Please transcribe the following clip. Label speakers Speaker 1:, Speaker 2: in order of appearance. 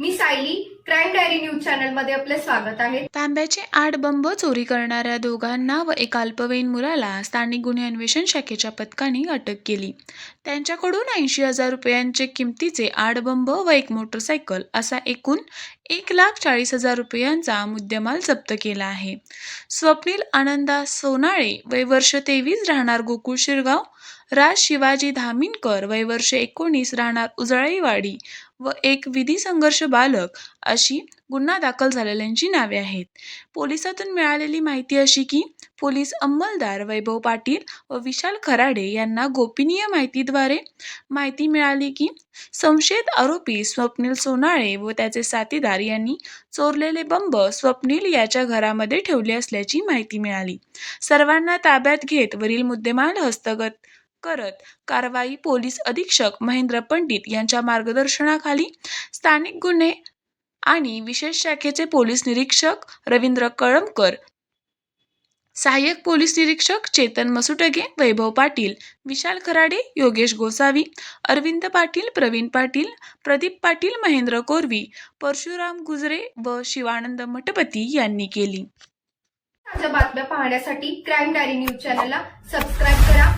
Speaker 1: मी Sayali crime diary news चॅनलमध्ये आपले स्वागत आहे.
Speaker 2: तांब्याचे आठ बंब चोरी करणाऱ्या दोघांना व एका अल्पवयीन मुलाला स्थानिक गुन्हे अन्वेषण शाखेच्या पथकाने अटक केली. त्यांच्याकडून ऐंशी हजार रुपयांचे किमतीचे आठ बंब व एक मोटरसायकल असा एकूण एक लाख चाळीस हजार रुपयांचा मुद्देमाल जप्त केला आहे. स्वप्नील आनंदा सोनाळे वय वर्ष तेवीस राहणार गोकुळ शिरगाव राज शिवाजी धामिनकर वय वर्ष एकोणीस राहणार उजळईवाडी व एक विधी संघर्ष बालक अशी गुन्हा दाखल झालेल्यांची नावे आहेत. पोलिसातून मिळालेली माहिती अशी की पोलीस अंमलदार वैभव पाटील व विशाल खराडे यांना गोपनीय माहितीद्वारे माहिती मिळाली की संशयित आरोपी स्वप्नील सोनाळे व त्याचे साथीदार यांनी चोरलेले बंब स्वप्नील याच्या घरामध्ये ठेवले असल्याची माहिती मिळाली. सर्वांना ताब्यात घेत वरील मुद्देमाल हस्तगत करत कारवाई पोलीस अधीक्षक महेंद्र पंडित यांच्या मार्गदर्शनाखाली स्थानिक गुन्हे आणि विशेष शाखेचे पोलीस निरीक्षक रवींद्र कळमकर सहाय्यक पोलीस निरीक्षक चेतन मसुटगे वैभव पाटील विशाल खराडे योगेश गोसावी अरविंद पाटील प्रवीण पाटील प्रदीप पाटील महेंद्र कोरवी परशुराम गुजरे व शिवानंद मठपती यांनी केली.
Speaker 1: ताज्या बातम्या पाहण्यासाठी क्राईम डायरी न्यूज चॅनलला सबस्क्राईब करा.